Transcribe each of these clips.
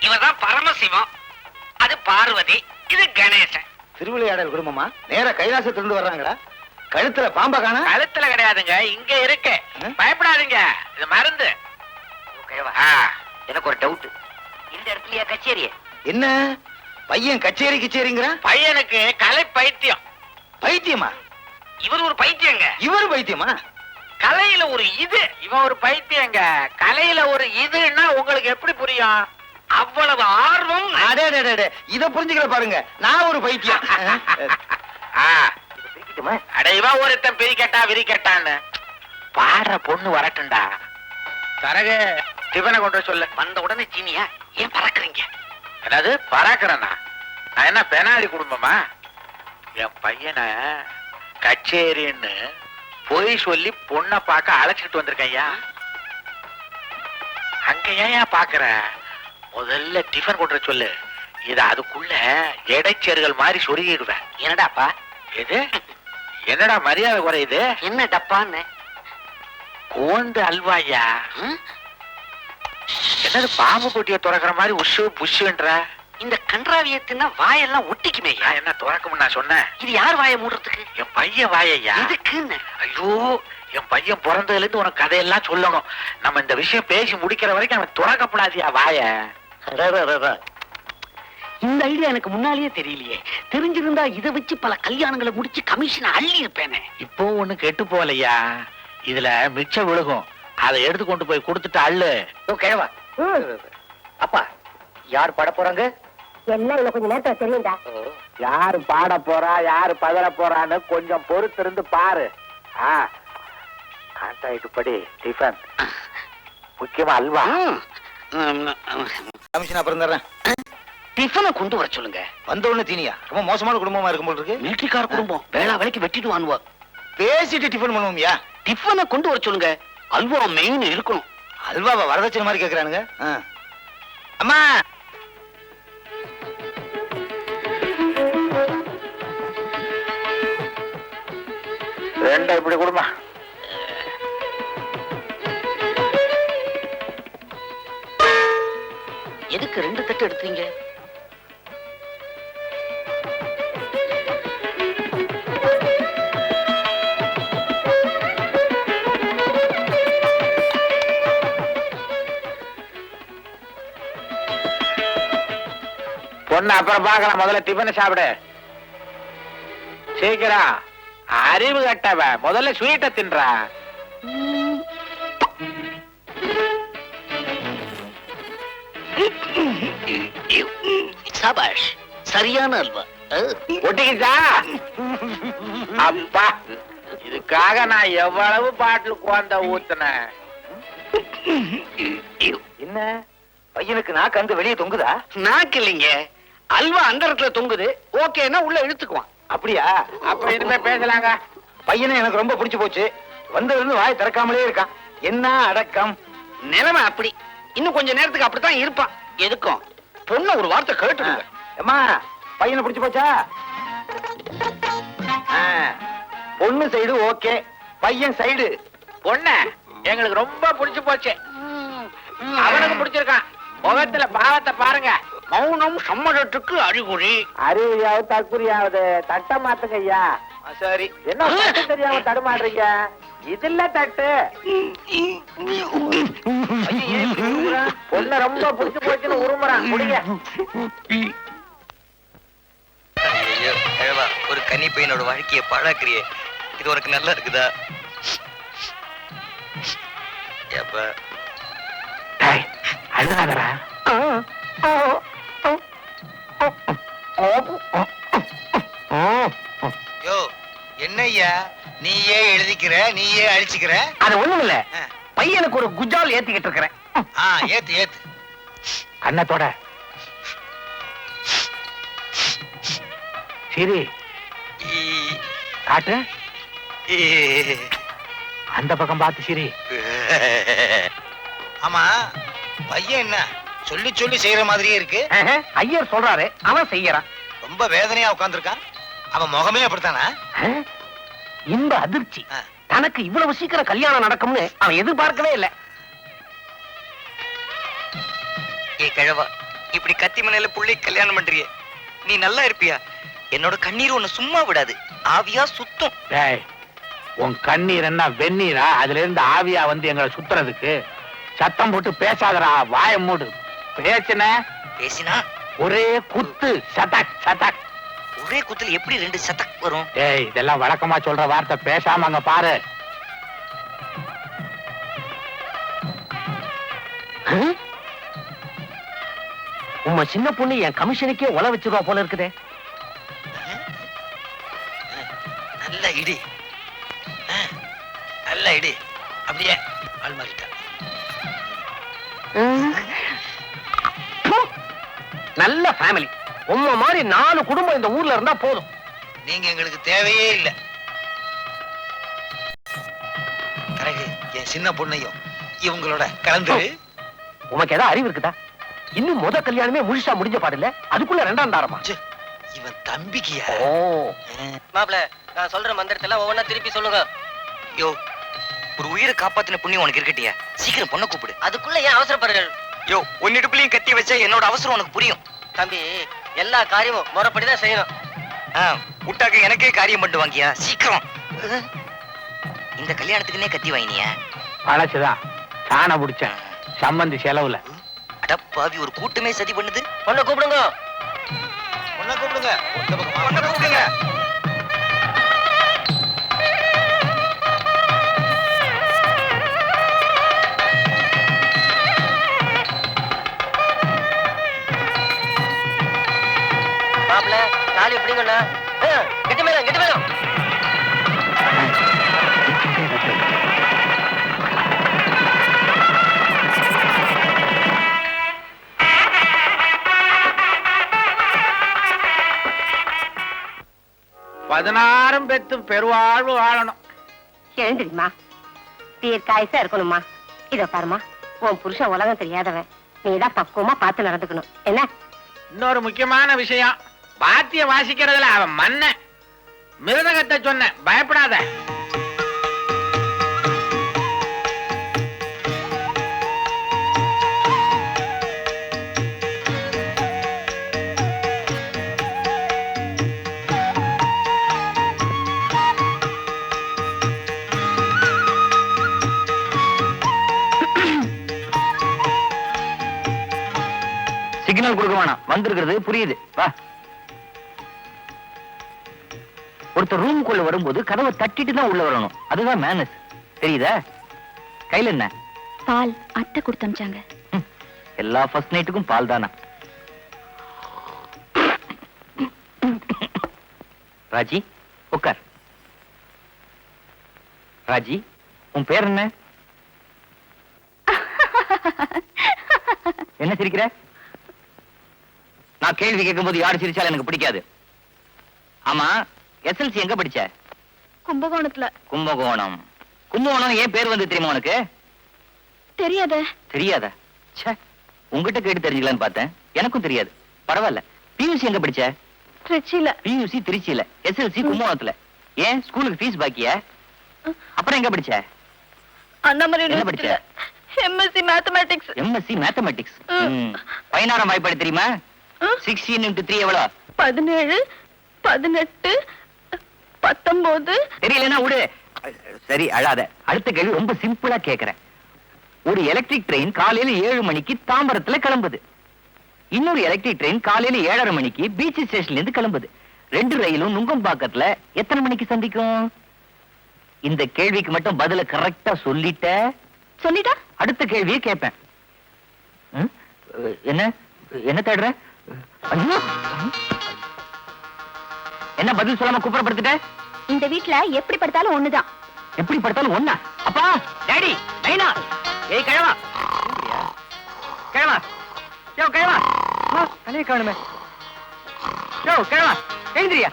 இவர்தான் பரமசிவம். அது பார்வதி இது கணேசன். திருவிளையாடல் குடும்பமா? நேர கைலாசத்திலிருந்து வர்றாங்கடா. கழுத்துல பாம்ப காணா? கழுத்துல கிடையாதுங்க இங்க இருக்கு? பயப்படாதீங்க இது மருந்து. எனக்கு ஒரு டவுட் இந்த இடத்துலயா கச்சேரி என்ன? பையன் கச்சேரி கச்சேரிங்கிறான்? பையனுக்கு கலை பைத்தியம். பைத்தியமா? இவர் ஒரு பைத்தியங்க. இவரு பைத்தியமா? கலையில ஒரு இது. இவன் ஒரு பைத்தியங்க. கலையில ஒரு இதுன்னா உங்களுக்கு எப்படி புரியும்? அவ்வளவு ஆர்வம். அடே அடே, இத புரிஞ்சுக்கல பாருங்க. நான் ஒரு பைத்தியம். ஆ, பிரிக்கட்டுமா அட இவன் ஒருத்தன் பிரிக்கட்டா விரிக்கட்டான்னு. பாடுற பொண்ணு வரட்டும்டா. தரகு டிஃபனை கொண்டு சொல்லு. வந்த உடனே சீனியா ஏன் பறக்குறீங்க? என்னது பராக்கிறனா நான் என்ன பெனாலி குடும்பமா? என் பையனை கச்சேரின்னு பொய் சொல்லி பொண்ணை பார்க்க அழைச்சிட்டு வந்திருக்கேன் ஐயா. அங்க ஏன் பாக்குற முதல்ல டிஃபன் கொண்டு சொல்லு. இத அதுக்குள்ள இடைச்சேறுகள் மாதிரி சொருகிடுவேன். என்னடாப்பா? எது? என்னடா மரியாதை குறையுது என்ன டப்பான்னு? கோந்து அல்வாயா? என்னது பாம்பு குட்டியை துறக்கிற மாதிரி உஷு புஷுன்ற இந்த கன்றாவிய தின்னா வாயெல்லாம் ஒட்டிக்குமே என்ன துறக்கும்னு நான் சொன்னேன்? இது யார் வாயை மூடுறதுக்கு? என் பையன் வாயையா? எதுக்குன்னு? ஐயோ என் பையன் பிறந்ததுல இருந்து உனக்கு கதையெல்லாம் சொல்லணும். நம்ம இந்த விஷயம் பேசி முடிக்கிற வரைக்கும் அவன் துறக்கப்படாதியா வாய? இந்த ஐடியா எனக்கு முன்னாலேயே தெரியலையே. தெரிஞ்சிருந்தா இதை வச்சு பல கல்யாணங்களை முடிச்சு கமிஷன் அள்ளி இருப்பேனே. இப்போ ஒண்ணு கெட்டு போகலையா? இதுல மிச்சம் விழுகும். அதை எடுத்து கொண்டு போய் கொடுத்துட்டு அள்ளு. ஓ கிழவா அப்பா யார் பாட போறாங்க? எல்லாம் இன்னும் கொஞ்ச நேரத்துல தெரியும்டா யாரு பாட போறா யாரு பதற போறான்னு கொஞ்சம் பொறுத்து இருந்து பாரு. ஆ. கான்ட்ராக்ட் படி டிஃபன். முக்கியமா அல்வா. கமிஷன் அப்புறம் தர்றேன் டிஃபனை கொண்டு வர சொல்லுங்க. வந்த உடனே தீனியா? ரொம்ப மோசமான குடும்பமா இருக்கும் போல இருக்கு. மிலிட்டரிக்கார குடும்பம். வேளா வேலைக்கு வெட்டிட்டு வாங்குவா பேசிட்டு டிஃபன் பண்ணுவோம்யா. டிஃபனை கொண்டு வர சொல்லுங்க. அல்வா மெயின் இருக்கணும். அல்வாவை வரதட்சணை மாதிரி கேக்குறானுங்க. ஆ. அம்மா! ரெண்டை இப்படி கொடுமா. எதுக்கு ரெண்டு தட்டு எடுத்தீங்க பொண்ணு அப்புறம் பார்க்கலாம். முதல்ல டிஃபன் சாப்பிடு. சீக்கிரம். அறிவு கட்டவ. முதல்ல ஸ்வீட்டை தின்றா. சபாஷ் சரியான அல்வா. ஒட்டிக்கிச்சா? அப்பா இதுக்காக நான் எவ்வளவு பாட்டில் குழந்த ஊத்துனேன்? என்ன? பையனுக்கு நாக்கு அந்த வெளியே தொங்குதா? நாக்கு இல்லைங்க. அல்வா அந்த இடத்துல தொங்குது. ஓகேன்னா உள்ள இழுத்துக்குவான். அப்படியா? அப்ப இனிமே பேசலாங்க. பையனை எனக்கு ரொம்ப பிடிச்சு போச்சு. வந்ததுல இருந்து வாய் திறக்காமலே இருக்கான். என்ன அடக்கம்? நிலைமை அப்படி. இன்னும் கொஞ்ச நேரத்துக்கு அப்படித்தான் இருப்பான். எதுக்கும்? பொண்ணு ஒரு வார்த்தை கேட்டுடுங்க. அம்மா பையனை பிடிச்சு போச்சா? பொண்ணு சைடு ஓகே பையன் சைடு. பொண்ணு எங்களுக்கு ரொம்ப பிடிச்சு போச்சு. அவனுக்கு பிடிச்சிருக்கான். முகத்துல பாவத்தை பாருங்க. மௌனம் சம்மதத்துக்கு அறிகுறி. அறிவியாவது தற்குறியாவது தட்ட மாத்துங்க ஐயா. சரி. என்ன தெரியாம தடுமாடுறீங்க இதுல தட்டு? பொண்ணு ரொம்ப பிடிச்சு போச்சுன்னு உருமுறான் ஐயோ கிழவா ஒரு கன்னி பையனோட வாழ்க்கையை பாழாக்குறியே. இது உனக்கு நல்லா இருக்குதா? ஏப்பா. அழுகாதரா யோ என்னய்யா? நீயே எழுதிக்கிற நீயே அழிச்சுக்கிற. அது ஒண்ணும் இல்ல. பையனுக்கு ஒரு குஜால் ஏத்திக்கிட்டு இருக்கிறேன். ஆ ஏத்து ஏத்து. அண்ணத்தோட சரி. காட்டு. அந்த பக்கம் பார்த்து சரி. ஆமா பையன் என்ன? சொல்லி சொல்லி செய்யற மாதிரியே இருக்கு. ஐயர் சொல்றாரு அவன் செய்யறான். ரொம்ப வேதனையா உட்கார்ந்திருக்கான். அவன் முகமே அப்படித்தானா? இந்த அதிர்ச்சி. தனக்கு இவ்வளவு சீக்கிரம் கல்யாணம் நடக்கும்னு அவன் எதிர்பார்க்கவே இல்ல. ஏ கிழவா இப்படி கத்தி மனையில புள்ளை கல்யாணம் பண்றியே. நீ நல்லா இருப்பியா? என்னோட கண்ணீர் உன்னை சும்மா விடாது. ஆவியா சுத்தம். டேய் உன் கண்ணீர் என்ன வெந்நீரா? அதுல இருந்து ஆவியா வந்து எங்களை சுத்துறதுக்கு சத்தம் போட்டு பேசாதடா வாய மூடு. பேசுன? பேசினா? ஒரே குத்து. சதக் சதக். ஒரே குத்துல எப்படி ரெண்டு சத்தக் வரும்? டேய் இதெல்லாம் வழக்கமா சொல்ற வார்த்தை. பேசாம அங்க பாரு. உம்ம சின்ன பொண்ணு என் கமிஷனுக்கே உல வச்சிருவா போல இருக்குதே. நல்ல இடி. நல்ல இடி. அப்படியே ஆள் மாறிட்டா. நல்ல ஃபேமிலி உம்ம மாதிரி நாலு குடும்பம் இந்த ஊர்ல இருந்தா போதும். நீங்க எங்களுக்கு தேவையே இல்லை. கரகு என் சின்ன பொண்ணையும் இவங்களோட கலந்து உனக்கு ஏதாவது அறிவு இருக்குதா? இன்னும் முத கல்யாணமே முழுசா முடிஞ்ச பாடில்ல அதுக்குள்ள ரெண்டாம் தாரமா? இவன் தம்பிக்கியா? ஓ. மாப்ள நான் சொல்ற மந்திரத்தெல்லாம் ஒவ்வொன்றா திருப்பி சொல்லுங்க. யோ ஒரு உயிரை காப்பாத்தின புண்ணியம் உனக்கு இருக்கட்டியா? சீக்கிரம் பொண்ணை கூப்பிடு. அதுக்குள்ள ஏன் அவசரப்படுறீர்கள்? யோ உன்னிடுப்புலயும் கத்தி வச்சா என்னோட அவசரம் உனக்கு புரியும். தம்பி எல்லா காரியமும் முறைப்படிதான் செய்யணும். ஆ, விட்டாக்க எனக்கே காரியம் பண்ணிட்டு வாங்கியா? சீக்கிரம். இந்த கல்யாணத்துக்குன்னே கத்தி வாங்கினியா? பழசுதான் சாண பிடிச்சேன். சம்மந்தி செலவுல. அடப்பாவி ஒரு கூட்டமே சதி பண்ணுது. பொண்ணை கூப்பிடுங்க. பொண்ணை கூப்பிடுங்க. பொண்ணை கூப்பிடுங்க. பதினாறும் பெத்து பெருவாழ்வு வாழணும். எழுந்திரிமா தீர்க்காயசா இருக்கணுமா இத பாருமா உன் புருஷன் உலகம் தெரியாதவன். நீதான் பக்குவமா பார்த்து நடந்துக்கணும். என்ன? இன்னொரு முக்கியமான விஷயம். வாத்திய வாசிக்கிறதுல அவன் மன்ன மிருதகத்தை சொன்ன பயப்படாத. சிக்னல் கொடுக்க வேணாம். வந்திருக்கிறது புரியுது. வா. ஒருத்தர் ரூமுக்குள்ள வரும்போது கதவை தட்டிட்டு தான் உள்ள வரணும். அதுதான் மேனஸ் தெரியுதா? கையில என்ன? பால் அத்தை கொடுத்து அனுப்பிச்சாங்க எல்லா ஃபர்ஸ்ட் நைட்டுக்கும் பால் தானா? ராஜி உட்கார். ராஜி உன் பேர் என்ன? என்ன சிரிக்கிற? நான் கேள்வி கேட்கும்போது யார் சிரிச்சாலும் எனக்கு பிடிக்காது. ஆமா எஸ்எல்சி எங்க படிச்ச? கும்பகோணத்துல. கும்பகோணம். கும்பகோணம் ஏன் பேர் வந்து தெரியுமா உனக்கு? தெரியாத. தெரியாதா? உங்ககிட்ட கேட்டு தெரிஞ்சுக்கலான்னு பார்த்தேன். எனக்கும் தெரியாது. பரவாயில்ல. பியூசி எங்க படிச்ச? திருச்சியில. பியூசி திருச்சியில. எஸ்எல்சி கும்பகோணத்துல. ஏன்? ஸ்கூலுக்கு ஃபீஸ் பாக்கியா? அப்புறம் எங்க படிச்ச? அண்ணாமலை என்ன படிச்ச? MSc mathematics MSc mathematics. பதினாறாம் வாய்ப்பாடு தெரியுமா? சிக்ஸ்டீன் இன்டு த்ரீ எவ்வளோ பதினேழு பதினெட்டு பத்தொன்பது தெரியலன்னா விடு. சரி அழாத. அடுத்த கேள்வி ரொம்ப சிம்பிளா கேக்குறேன். ஒரு எலக்ட்ரிக் ட்ரெயின் காலையில ஏழு மணிக்கு தாம்பரத்துல கிளம்புது. இன்னொரு எலக்ட்ரிக் ட்ரெயின் காலையில ஏழரை மணிக்கு பீச் ஸ்டேஷன்ல இருந்து கிளம்புது. ரெண்டு ரயிலும் நுங்கம்பாக்கத்துல எத்தனை மணிக்கு சந்திக்கும்? இந்த கேள்விக்கு மட்டும் பதில கரெக்டா சொல்லிட்ட? சொல்லிட்டா? அடுத்த கேள்வியை கேட்பேன்? என்ன? என்ன தேடுற? என்ன பதில் சொல்லாம குப்புறப்படுத்திட்ட? இந்த வீட்ல எப்படி படுத்தாலும் ஒண்ணுதான். எப்படி படுத்தாலும் ஒண்ணா? அப்பா டாடி நைனா ஏய் கிழவா. கிழவா. யோ கிழவா. தலையை காணுமே. யோ கிழவா. எழுந்திரியா.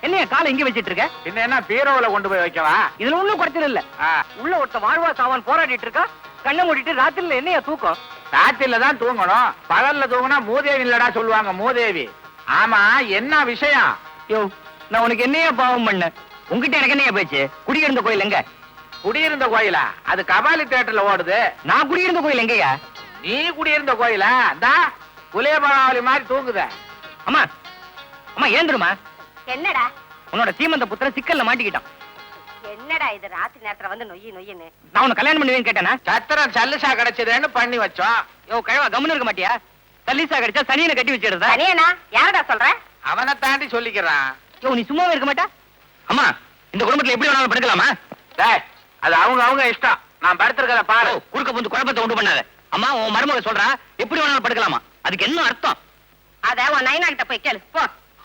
என்னையா காலை இங்க வச்சிட்டு இருக்க? பின்ன என்ன பீரோவுல கொண்டு போய் வைக்கவா? இதுல ஒண்ணும் குறைச்சல் இல்ல. உள்ள ஒருத்த வாழ்வா சாவான் போராடிட்டு இருக்கா. கண்ணை மூடிட்டு ராத்திரில என்னையா தூக்கம்? ராத்திரில தான் தூங்கணும். பகல்ல தூங்கினா மூதேவி இல்லடா சொல்லுவாங்க மூதேவி. ஆமா என்ன விஷயம்? யோ நான் உனக்கு என்னையா பாவம் பண்ண உன்கிட்ட எனக்கு என்னையா பேச்சு? குடியிருந்த கோயில் எங்க? குடியிருந்த கோயிலா? அது கபாலி தேட்டர்ல ஓடுது. நான் குடியிருந்த கோயில் எங்கயா? நீ குடியிருந்த கோயிலா? இந்தா புலியபராவளி மாதிரி தூங்குத. அம்மா அம்மா ஏந்துருமா? என்னடா? உன்னோட சீமந்த புத்திரன் சிக்கல்ல மாட்டிக்கிட்டான். என்னடா இது ராத்திரி நேரத்துல வந்து நொய்யி நொய்யின்னு? நான் உன்னை கல்யாணம் பண்ணுவேன்னு கேட்டேனா? சத்திரம் சல்லுசா கிடைச்சதுன்னு பண்ணி வச்சோம். யோ கழவா கம்முன்னு இருக்க மாட்டியா? தள்ளிசா கடிச்சா சனியனை கட்டி வச்சிடுறதா? தனியனா யாரடா சொல்ற? அவனை தாண்டி சொல்லிக்கிறான். யோ நீ சும்மாவே இருக்க மாட்டா? அம்மா இந்த குடும்பத்துல எப்படி வேணாலும் படுக்கலாமா? டேய் அது அவங்க அவங்க இஷ்டம். நான் படுத்திருக்கத பாரு. குறுக்க வந்து குழப்பத்தை உண்டு பண்ணாத. அம்மா உன் மருமக சொல்றா எப்படி வேணாலும் படுக்கலாமா? அதுக்கு என்ன அர்த்தம்? அத உன் நைனா கிட்ட போய் கேளு போ.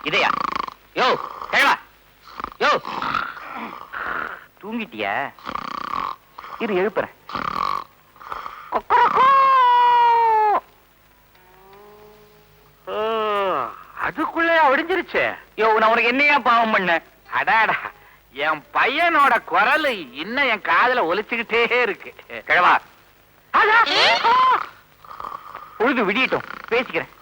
இதையா? யோ கழவா. யோ. தூங்கிட்டியா? இரு எழுப்புறேன். அதுக்குள்ளே ஒடிஞ்சிருச்சு? யோ நான் உனக்கு என்னையா பாவம் பண்ண? அடாடா என் பையனோட குரல் இன்னும் என் காதுல ஒலிச்சுக்கிட்டே இருக்கு. கிழவா. பொழுது விடியட்டும். பேசிக்கிறேன்.